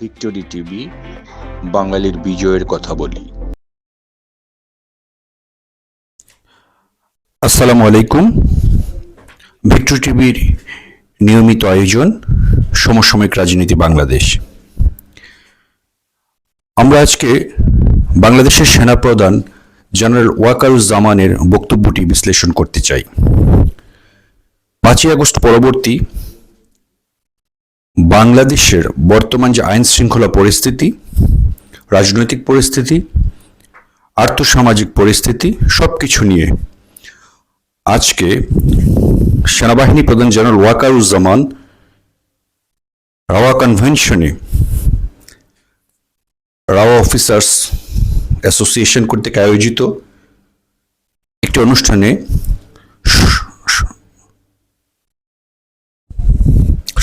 Victory TV বাঙালির বিজয়ের কথা বলি। আসসালামু আলাইকুম। ভিক্টর টিভির নিয়মিত আয়োজন, সমসাময়িক রাজনীতি বাংলাদেশ। আমরা আজকে বাংলাদেশের সেনাপ্রধান জেনারেল ওয়াকারুজ্জামানের বক্তব্যটি বিশ্লেষণ করতে চাই। পাঁচই আগস্ট পরবর্তী বাংলাদেশের বর্তমান যে আইন শৃঙ্খলা পরিস্থিতি, রাজনৈতিক পরিস্থিতি, আর্থসামাজিক পরিস্থিতি সব কিছু নিয়ে আজকে সেনাবাহিনী প্রধান জেনারেল ওয়াকারুজ্জামান রাওয়া কনভেনশনে রাওয়া অফিসার্স অ্যাসোসিয়েশন কর্তৃক আয়োজিত একটি অনুষ্ঠানে স- স-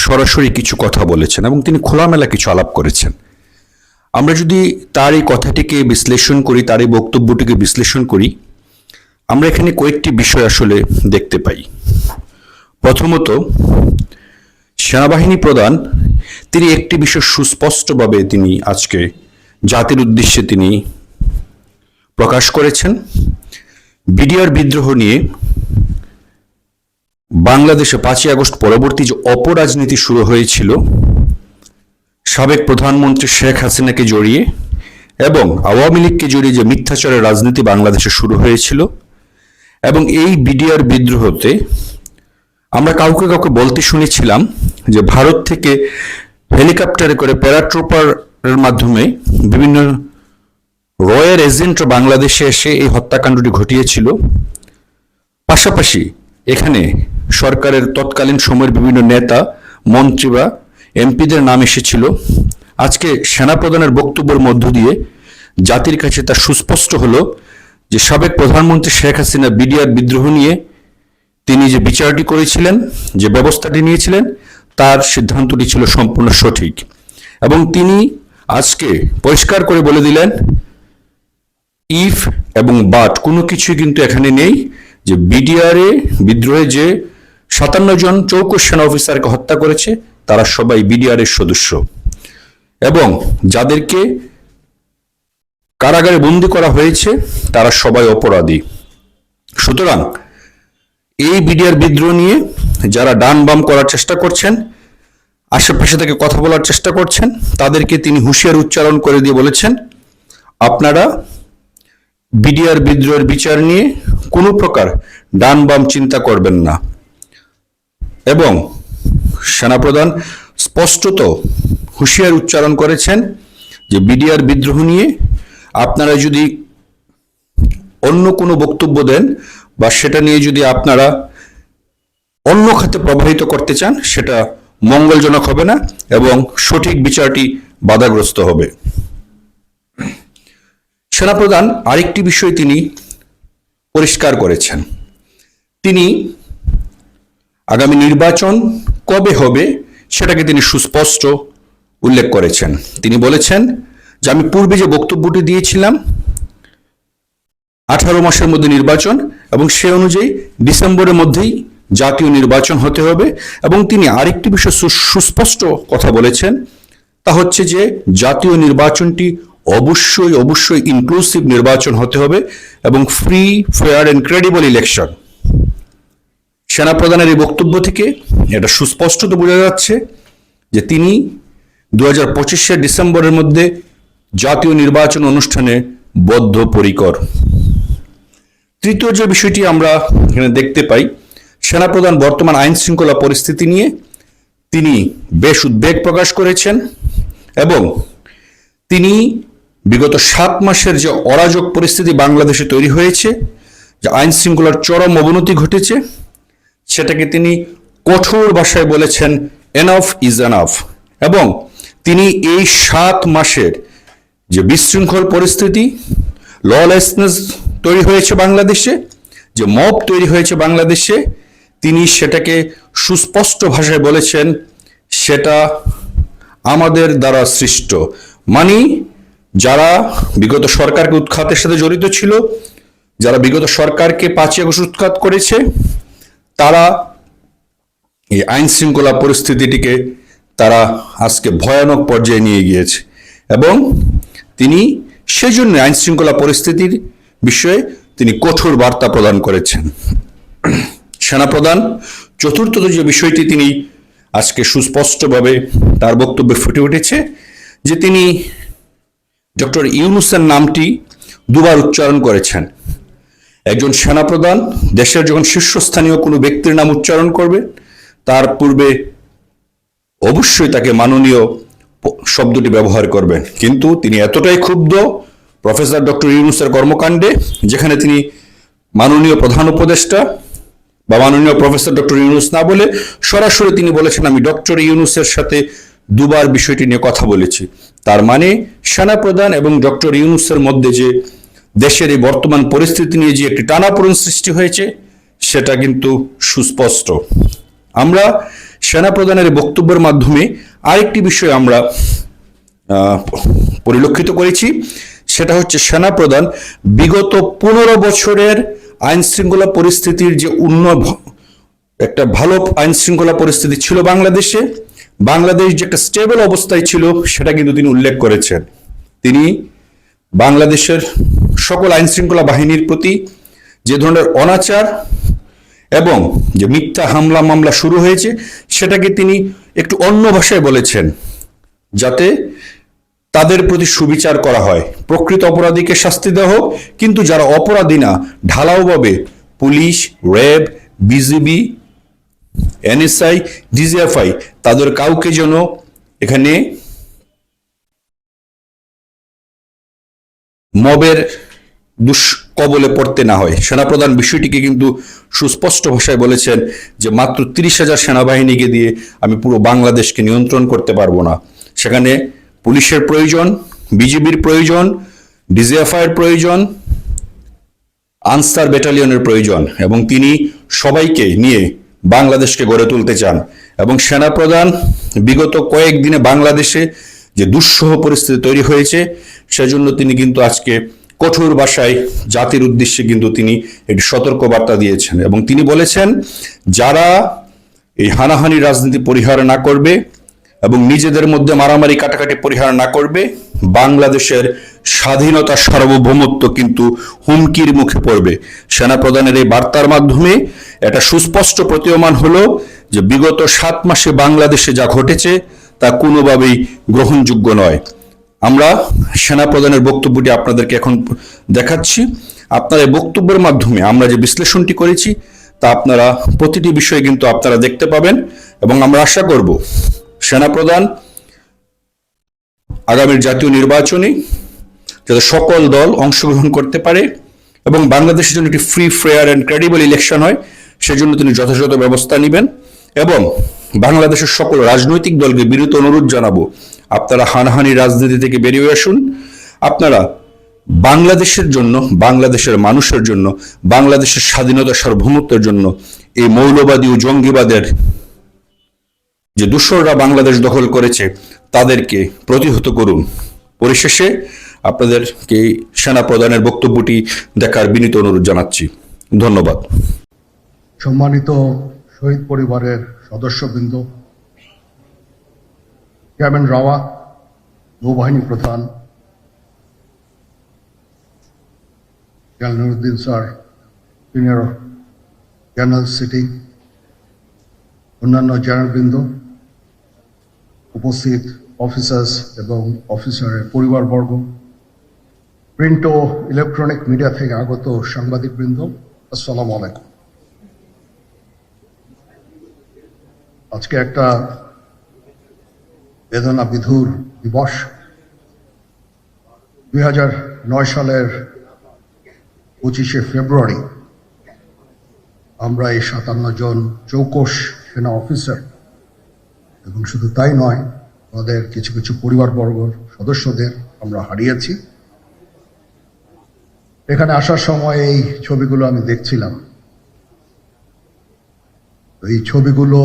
সরাসরি কিছু কথা বলেছেন এবং তিনি খোলামেলা কিছু আলাপ করেছেন। আমরা যদি তার এই কথাটিকে বিশ্লেষণ করি, তার এই বক্তব্যটিকে বিশ্লেষণ করি, আমরা এখানে কয়েকটি বিষয় আসলে দেখতে পাই। প্রথমত, সেনাবাহিনী প্রধান, তিনি একটি বিষয় সুস্পষ্টভাবে তিনি আজকে জাতির উদ্দেশ্যে তিনি প্রকাশ করেছেন। বিডিআর বিদ্রোহ নিয়ে বাংলাদেশে পাঁচই আগস্ট পরবর্তী যে অপরাজনীতি শুরু হয়েছিল, সাবেক প্রধানমন্ত্রী শেখ হাসিনাকে জড়িয়ে এবং আওয়ামী লীগকে জড়িয়ে যে মিথ্যাচারের রাজনীতি বাংলাদেশে শুরু হয়েছিল এবং এই বিডিআর বিদ্রোহতে আমরা কাউকে কাউকে বলতে শুনেছিলাম যে ভারত থেকে হেলিকপ্টারে করে প্যারাট্রোপারের মাধ্যমে বিভিন্ন রয়ের এজেন্ট বাংলাদেশে এসে এই হত্যাকাণ্ডটি ঘটিয়েছিল। পাশাপাশি এখানে সরকারের তৎকালীন সময়ের বিভিন্ন নেতা মন্ত্রী বা এমপিদের নাম এসেছিল। আজকে সেনাপ্রধানের বক্তব্যের মধ্য দিয়ে জাতির কাছে তা সুস্পষ্ট হলো যে সাবেক প্রধানমন্ত্রী শেখ হাসিনা বিডিআর বিদ্রোহ নিয়ে তিনি যে বিচারটি করেছিলেন, যে ব্যবস্থাটি নিয়েছিলেন, তার সিদ্ধান্তটি ছিল সম্পূর্ণ সঠিক। এবং তিনি আজকে পরিষ্কার করে বলে দিলেন, ইফ এবং বাট কোনো কিছুই কিন্তু এখানে নেই যে বিডিআরে বিদ্রোহে যে সাতান্ন জন চৌকস সেনা অফিসারকে হত্যা করেছে, তারা সবাই বিডিআর এর সদস্য। এবং যাদেরকে কারাগারে বন্দি করা হয়েছে, তারা সবাই অপরাধী। সুতরাং এই বিডিআর বিদ্রোহ নিয়ে যারা ডান বাম করার চেষ্টা করছেন, আশেপাশে থেকে কথা বলার চেষ্টা করছেন, তাদেরকে তিনি হুঁশিয়ার উচ্চারণ করে দিয়ে বলেছেন, আপনারা বিডিআর বিদ্রোহের বিচার নিয়ে কোনো প্রকার ডান বাম চিন্তা করবেন না। এবং সেনাপ্রধান স্পষ্টত হুঁশিয়ার উচ্চারণ করেছেন যে বিডিআর বিদ্রোহ নিয়ে আপনারা যদি অন্য কোনো বক্তব্য দেন বা সেটা নিয়ে যদি আপনারা অন্য খাতে প্রবাহিত করতে চান, সেটা মঙ্গলজনক হবে না এবং সঠিক বিচারটি বাধাগ্রস্ত হবে। সেনাপ্রধান আরেকটি বিষয় তিনি পরিষ্কার করেছেন। তিনি আগামী নির্বাচন কবে হবে সেটাকে তিনি সুস্পষ্ট উল্লেখ করেছেন। তিনি বলেছেন যে আমি পূর্বে যে বক্তব্যটি দিয়েছিলাম, আঠারো মাসের মধ্যে নির্বাচন এবং সে অনুযায়ী ডিসেম্বরের মধ্যেই জাতীয় নির্বাচন হতে হবে এবং তিনি আরেকটি বিষয় সুস্পষ্ট কথা বলেছেন, তা হচ্ছে যে জাতীয় নির্বাচনটি অবশ্যই অবশ্যই ইনক্লুসিভ নির্বাচন হতে হবে এবং free fair and credible election সেনাপ্রধানের এই বক্তব্য থেকে এটা সুস্পষ্টত বোঝা যাচ্ছে যে তিনি দু হাজার ডিসেম্বরের মধ্যে জাতীয় নির্বাচন অনুষ্ঠানে বদ্ধপরিকর। তৃতীয় যে বিষয়টি আমরা এখানে দেখতে পাই, সেনাপ্রধান বর্তমান আইন শৃঙ্খলা পরিস্থিতি নিয়ে তিনি বেশ উদ্বেগ প্রকাশ করেছেন এবং তিনি বিগত সাত মাসের যে অরাজক পরিস্থিতি বাংলাদেশে তৈরি হয়েছে, যে আইন শৃঙ্খলার চরম অবনতি ঘটেছে সেটাকে তিনি কঠোর ভাষায় বলেছেন এনাফ ইজ এনাফ এবং তিনি এই সাত মাসের যে বিশৃঙ্খল পরিস্থিতি ললেসনেস তৈরি হয়েছে বাংলাদেশে, যে মব তৈরি হয়েছে বাংলাদেশে, তিনি সেটাকে সুস্পষ্ট ভাষায় বলেছেন, সেটা আমাদের দ্বারা সৃষ্ট। মানে যারা বিগত সরকারকে উৎখাতের সাথে জড়িত ছিল, যারা বিগত সরকারকে পাঁচই আগস্ট উৎখাত করেছে তারা এই আইন শৃঙ্খলা পরিস্থিতিটিকে তারা আজকে ভয়ানক পর্যায়ে নিয়ে গিয়েছে। এবং তিনি সেজন্য আইন শৃঙ্খলা পরিস্থিতির বিষয়ে তিনি কঠোর বার্তা প্রদান করেছেন। সেনাপ্রধান, চতুর্থত যে বিষয়টি তিনি আজকে সুস্পষ্টভাবে তার বক্তব্যে ফুটে উঠেছে যে তিনি ডক্টর ইউনুসের নামটি দুবার উচ্চারণ করেছেন। একজন সেনাপ্রধান, দেশের যখন শীর্ষস্থানীয় কোনো ব্যক্তির নাম উচ্চারণ করবে, তার পূর্বে অবশ্যই তাকে মাননীয় শব্দটি ব্যবহার করবেন। কিন্তু তিনি এতটাই ক্ষুব্ধ, প্রফেসর ডক্টর ইউনুসের কর্মকাণ্ডে, যেখানে তিনি মাননীয় প্রধান উপদেষ্টা বা মাননীয় প্রফেসর ডক্টর ইউনুস না বলে সরাসরি তিনি বলেছেন, আমি ডক্টর ইউনুসের সাথে দুবার বিষয়টি নিয়ে কথা বলেছি। তার মানে সেনাপ্রধান এবং ডক্টর ইউনুসের মধ্যে যে দেশের এই বর্তমান পরিস্থিতি নিয়ে যে একটি টানাপোড়ন সৃষ্টি হয়েছে, সেটা কিন্তু সুস্পষ্ট। আমরা সেনাপ্রধানের বক্তব্যের মাধ্যমে আরেকটি বিষয় আমরা পরিলক্ষিত করেছি। সেটা হচ্ছে সেনাপ্রধান বিগত পনেরো বছরের আইন শৃঙ্খলা পরিস্থিতির যে উন্নত একটা ভালো আইন শৃঙ্খলা পরিস্থিতি ছিল বাংলাদেশে। বাংলাদেশ যে একটা স্টেবল অবস্থায় ছিল, সেটা কিন্তু তিনি উল্লেখ করেছেন। তিনি বাংলাদেশের সকল আইন শৃঙ্খলা বাহিনীর প্রতি যে ধরনের অনাচার এবং যে মিথ্যা হামলা মামলা শুরু হয়েছে, সেটাকে তিনি একটু অন্য ভাষায় বলেছেন, যাতে তাদের প্রতি সুবিচার করা হয়। প্রকৃত অপরাধীকে শাস্তি দেওয়া হোক, কিন্তু যারা অপরাধী না ঢালাওভাবে police, RAB, BGB, NSI, DGFI, তাদের কাউকে যেন এখানে মবের দুষ্কবলে পড়তে না হয়। সেনাপ্রধান বিষয়টিকে কিন্তু সুস্পষ্ট ভাষায় বলেছেন যে, মাত্র তিরিশ হাজার সেনাবাহিনীকে দিয়ে আমি পুরো বাংলাদেশকে নিয়ন্ত্রণ করতে পারব না। সেখানে পুলিশের প্রয়োজন, বিজিবির প্রয়োজন, ডিজিএফআইয়ের প্রয়োজন আনসার ব্যাটালিয়নের প্রয়োজন, এবং তিনি সবাইকে নিয়ে বাংলাদেশকে গড়ে তুলতে চান। এবং সেনাপ্রধান বিগত কয়েকদিনে বাংলাদেশে যে দুঃসহ পরিস্থিতি তৈরি হয়েছে, সেজন্য তিনি কিন্তু আজকে কঠোর ভাষায় জাতির উদ্দেশ্যে কিন্তু তিনি একটি সতর্ক বার্তা দিয়েছেন এবং তিনি বলেছেন, যারা এই হানাহানি রাজনীতি পরিহার না করবে এবং নিজেদের মধ্যে মারামারি কাটাকাটি পরিহার না করবে, বাংলাদেশের স্বাধীনতা সার্বভৌমত্ব কিন্তু হুমকির মুখে পড়বে। সেনাপ্রধানের এই বার্তার মাধ্যমে এটা সুস্পষ্ট প্রতীয়মান হলো যে বিগত সাত মাসে বাংলাদেশে যা ঘটেছে তা কোনোভাবেই গ্রহণযোগ্য নয়। আমরা সেনাপ্রধানের বক্তব্যটি আপনাদেরকে এখন দেখাচ্ছি। আপনার এই বক্তব্যের মাধ্যমে আমরা যে বিশ্লেষণটি করেছি, তা আপনারা প্রতিটি বিষয়ে কিন্তু আপনারা দেখতে পাবেন এবং আমরা আশা করব সেনাপ্রধান আগামীর জাতীয় নির্বাচনে যাতে সকল দল অংশগ্রহণ করতে পারে এবং বাংলাদেশের জন্য একটি free fair and credible election হয়, সেজন্য তিনি যথাযথ ব্যবস্থা নেবেন। এবং বাংলাদেশের সকল রাজনৈতিক দলকে বিরত অনুরোধ জানাব, আপনারা হানাহানি রাজনীতি থেকে বেরিয়ে আসুন। আপনারা বাংলাদেশের জন্য, বাংলাদেশের মানুষের জন্য, বাংলাদেশের স্বাধীনতা সার্বভৌমত্বের জন্য এই মৌলবাদী ও জঙ্গিবাদের যে দূষররা বাংলাদেশ দখল করেছে, তাদেরকে প্রতিহত করুন। পরিশেষে আপনাদেরকে সেনা প্রধানের বক্তব্যটি দেখার বিনীত অনুরোধ জানাচ্ছি। ধন্যবাদ। সম্মানিত শহীদ পরিবারের সদস্যবৃন্দ, চেয়ারম্যান রাওয়া, নৌবাহিনী প্রধান Nuruddin sir, senior general sitting, অন্যান্য জেনারেলবৃন্দ, উপস্থিত অফিসার্স এবং অফিসারের পরিবারবর্গ, প্রিন্ট ও ইলেকট্রনিক মিডিয়া থেকে আগত সাংবাদিকবৃন্দ, আসসালামু আলাইকুম। আজকে একটা বেদনা বিধুর দিবস। দুই হাজার নয় সালের পঁচিশে ফেব্রুয়ারি আমরা এই সাতান্ন জন চৌকস সেনা অফিসার, এবং শুধু তাই নয়, আমাদের কিছু কিছু পরিবারবর্গ সদস্যদের আমরা হারিয়েছি। এখানে আসার সময় এই ছবিগুলো আমি দেখছিলাম। এই ছবিগুলো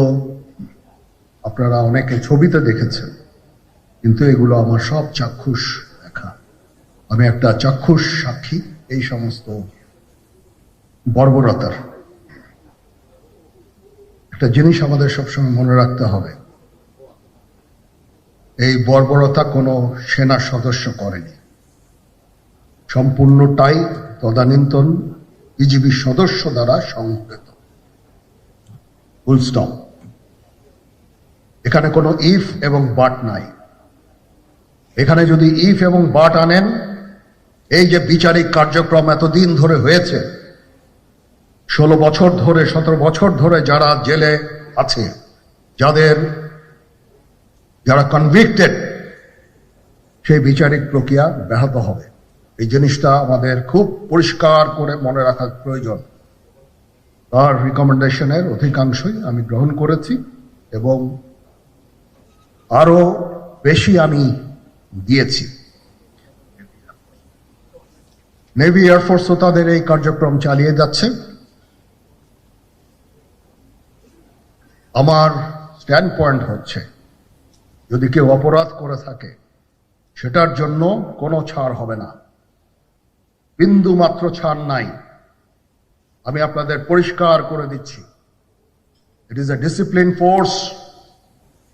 আপনারা অনেকে ছবিতে দেখেছেন, কিন্তু এগুলো আমার সব চাক্ষুষ দেখা আমি একটা চাক্ষুষ সাক্ষী এই সমস্ত বর্বরতার। একটা জিনিস আমাদের সবসময় মনে রাখতে হবে, এই বর্বরতা কোনো সেনা সদস্য করেনি। সম্পূর্ণটাই তদানীন্তন বিজিবি সদস্য দ্বারা সংঘটিত ফুল এখানে কোনো ইফ এবং বাট নাই। এখানে যদি ইফ এবং বাট আনেন, এই যে বিচারিক কার্যক্রম এতদিন ধরে হয়েছে, ষোলো বছর ধরে, সতেরো বছর ধরে যারা জেলে আছে, যাদের, যারা কনভিক্টেড সেই বিচারিক প্রক্রিয়া ব্যাহত হবে। এই জিনিসটা আমাদের খুব পরিষ্কার করে মনে রাখা প্রয়োজন। তার রিকমেন্ডেশনের অধিকাংশই আমি গ্রহণ করেছি এবং আরও বেশি আমি দিয়েছি। নেভি এয়ারফোর্সও তাদের এই কার্যক্রম চালিয়ে যাচ্ছে। আমার স্ট্যান্ড পয়েন্ট হচ্ছে, যদি কেউ অপরাধ করে থাকে, সেটার জন্য কোনো ছাড় হবে না। বিন্দু মাত্র ছাড় নাই। আমি আপনাদের পরিষ্কার করে দিচ্ছি। It is a discipline force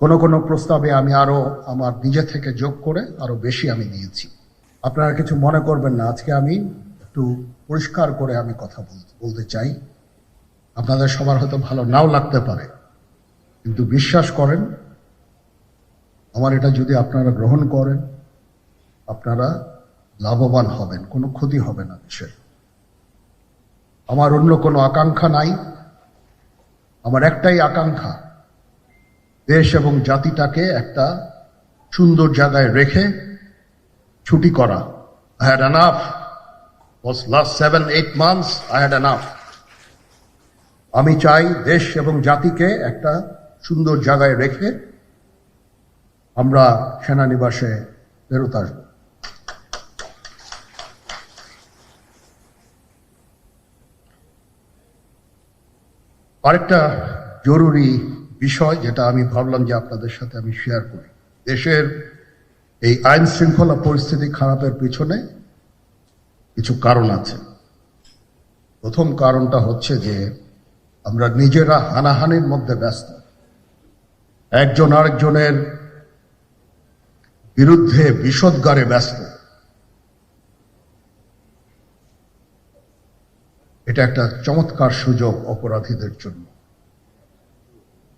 কোন কোন প্রস্তাবে আমি আরও আমার নিজে থেকে যোগ করে আরও বেশি আমি দিয়েছি আপনারা কিছু মনে করবেন না, আজকে আমি একটু পরিষ্কার করে আমি কথা বল- বলতে চাই। আপনাদের সবার হয়তো ভালো নাও লাগতে পারে, কিন্তু বিশ্বাস করেন, আমার এটা যদি আপনারা গ্রহণ করেন, আপনারা লাভবান হবেন, কোনো ক্ষতি হবে না দেশের। আমার অন্য কোনো আকাঙ্ক্ষা নাই। আমার একটাই আকাঙ্ক্ষা দেশ এবং জাতিটাকে একটা সুন্দর জায়গায় রেখে ছুটি করা। I had enough was last seven, eight months, I had আমি চাই দেশ এবং জাতিকে একটা সুন্দর জায়গায় রেখে আমরা সেনানিবাসে ফেরত আসব। আরেকটা জরুরি বিষয় যেটা আমি ভাবলাম যে আপনাদের সাথে আমি শেয়ার করি। দেশের এই আইন শৃঙ্খলা পরিস্থিতি খারাপের পিছনে কিছু কারণ আছে। প্রথম কারণটা হচ্ছে যে আমরা নিজেরা হানাহানির মধ্যে ব্যস্ত। একজন আরেকজনের বিরুদ্ধে বিষদগারে ব্যস্ত। এটা একটা চমৎকার সুযোগ অপরাধীদের জন্য।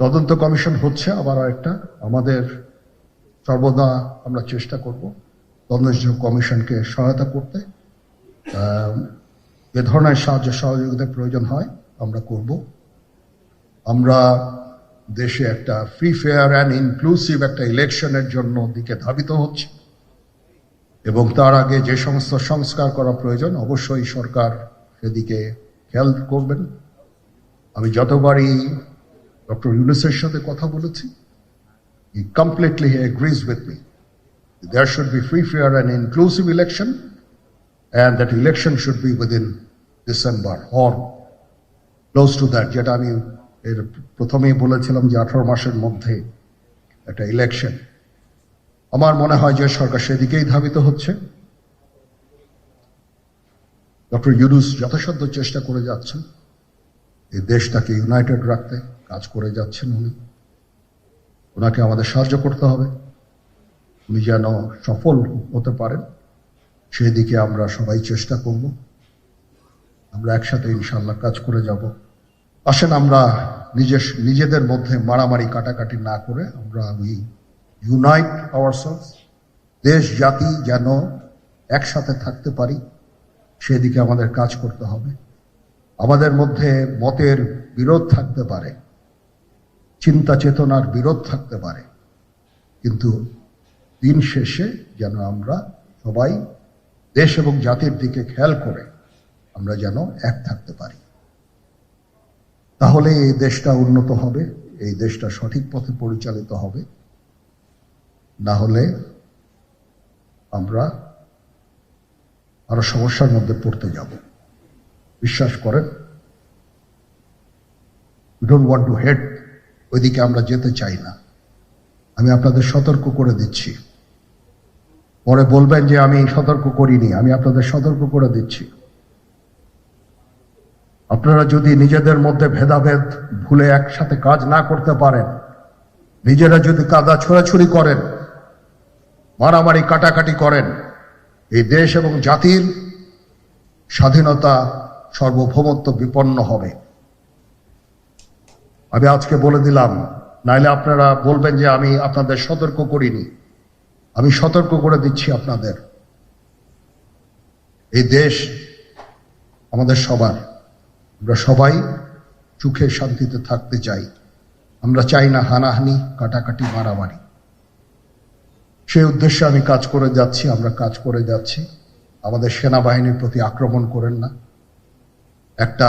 তদন্ত কমিশন হচ্ছে আবার আরেকটা। আমাদের সর্বদা আমরা চেষ্টা করব তদন্ত কমিশনকে সহায়তা করতে। এ ধরনের সাহায্য সহযোগিতার প্রয়োজন হয়, আমরা করব। আমরা দেশে একটা ফ্রি ফেয়ার অ্যান্ড ইনক্লুসিভ একটা ইলেকশনের জন্য দিকে ধাবিত হচ্ছে। এবং তার আগে যে সমস্ত সংস্কার করা প্রয়োজন, অবশ্যই সরকার সেদিকে খেয়াল করবেন। আমি যতবারই ডক্টর ইউনুসের সাথে কথা বলেছি। He completely he agrees with me there should be free fair and inclusive election and that election should be within December or close to that, যেটা আমি এর প্রথমেই বলেছিলাম যে আঠারো মাসের মধ্যে একটা ইলেকশন আমার মনে হয় যে সরকার সেদিকেই ধাবিত হচ্ছে। ডক্টর ইউনুস যথাসাধ্য চেষ্টা করে যাচ্ছেন। এই দেশটাকে ইউনাইটেড রাখতে। কাজ করে যাচ্ছেন উনি। ওনাকে আমাদের সাহায্য করতে হবে। উনি যেন সফল হতে পারেন, সেদিকে আমরা সবাই চেষ্টা করব। আমরা একসাথে ইনশাল্লাহ কাজ করে যাব। আসেন আমরা নিজের, নিজেদের মধ্যে মারামারি কাটাকাটি না করে আমরা উই ইউনাইট আওয়ারসেলস দেশ, জাতি যেন একসাথে থাকতে পারি, সেদিকে আমাদের কাজ করতে হবে। আমাদের মধ্যে মতের বিরোধ থাকতে পারে। চিন্তা চেতনার বিরোধ থাকতে পারে। কিন্তু দিন শেষে যেন আমরা সবাই দেশ এবং জাতির দিকে খেয়াল করে আমরা যেন এক থাকতে পারি। তাহলে এই দেশটা উন্নত হবে, এই দেশটা সঠিক পথে পরিচালিত হবে। না হলে আমরা আরও সমস্যার মধ্যে পড়তে যাব। বিশ্বাস করেন we don't want to head ওইদিকে আমরা যেতে চাই না। আমি আপনাদের সতর্ক করে দিচ্ছি। পরে বলবেন যে আমি সতর্ক করিনি, আমি আপনাদের সতর্ক করে দিচ্ছি। আপনারা যদি নিজেদের মধ্যে ভেদাভেদ ভুলে একসাথে কাজ না করতে পারেন, নিজেরা যদি কাদা ছোড়াছুড়ি করেন, মারামারি কাটাকাটি করেন, এই দেশ এবং জাতির স্বাধীনতা সার্বভৌমত্ব বিপন্ন হবে। আমি আজকে বলে দিলাম, নাইলে আপনারা বলবেন যে আমি আপনাদের সতর্ক করিনি। আমি সতর্ক করে দিচ্ছি আপনাদের। এই দেশ আমাদের সবার। আমরা সবাই সুখে শান্তিতে থাকতে চাই। আমরা চাই না হানাহানি, কাটাকাটি, মারামারি। সেই উদ্দেশ্যে আমি কাজ করে যাচ্ছি, আমরা কাজ করে যাচ্ছি। আমাদের সেনাবাহিনীর প্রতি আক্রমণ করেন না। একটা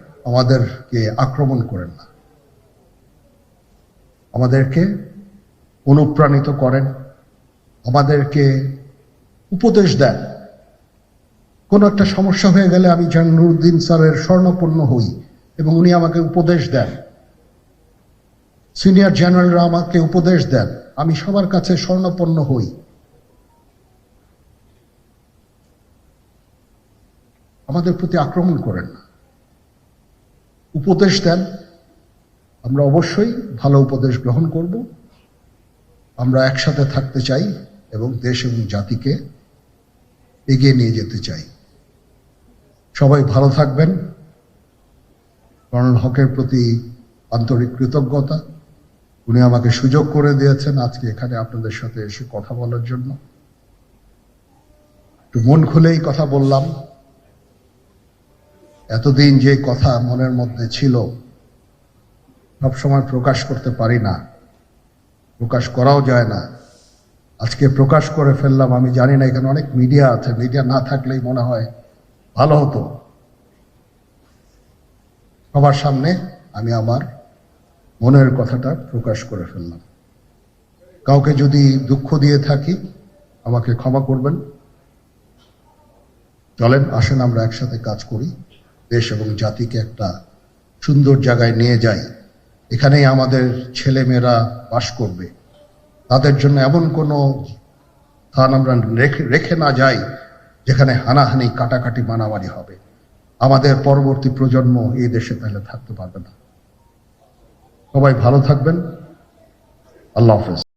আমাদেরকে আক্রমণ করেন না। আমাদেরকে অনুপ্রাণিত করেন। আমাদেরকে উপদেশ দেন। কোনো একটা সমস্যা হয়ে গেলে আমি যেন নুরুদ্দিন স্যারের স্বর্ণপন্ন হই এবং উনি আমাকে উপদেশ দেন। সিনিয়র জেনারেলরা আমাকে উপদেশ দেন। আমি সবার কাছে স্বর্ণপন্ন হই। আমাদের প্রতি আক্রমণ করেন না। উপদেশ দেন আমরা অবশ্যই ভালো উপদেশ গ্রহণ করব। আমরা একসাথে থাকতে চাই এবং দেশ এবং জাতিকে এগিয়ে নিয়ে যেতে চাই। সবাই ভালো থাকবেন। কর্নেল হকের প্রতি আন্তরিক কৃতজ্ঞতা। উনি আমাকে সুযোগ করে দিয়েছেন আজকে এখানে আপনাদের সাথে এসে কথা বলার জন্য। একটু মন খুলেই কথা বললাম। এতদিন যে কথা মনের মধ্যে ছিল, সবসময় প্রকাশ করতে পারি না। প্রকাশ করাও যায় না। আজকে প্রকাশ করে ফেললাম, আমি জানি না, এখানে অনেক মিডিয়া আছে, মিডিয়া না থাকলেই মনে হয় ভালো হতো। সবার সামনে আমি আমার মনের কথাটা প্রকাশ করে ফেললাম। কাউকে যদি দুঃখ দিয়ে থাকি, আমাকে ক্ষমা করবেন। চলেন, আসেন, আমরা একসাথে কাজ করি। দেশ এবং জাতিকে একটা সুন্দর জায়গায় নিয়ে যাই এখানেই আমাদের ছেলে মেয়েরা বাস করবে। তাদের জন্য এমন কোনো স্থান আমরা রেখে না যাই, যেখানে হানাহানি, কাটাকাটি মারামারি হবে। আমাদের পরবর্তী প্রজন্ম এই দেশে তাহলে থাকতে পারবে না। সবাই ভালো থাকবেন। আল্লাহ হাফেজ।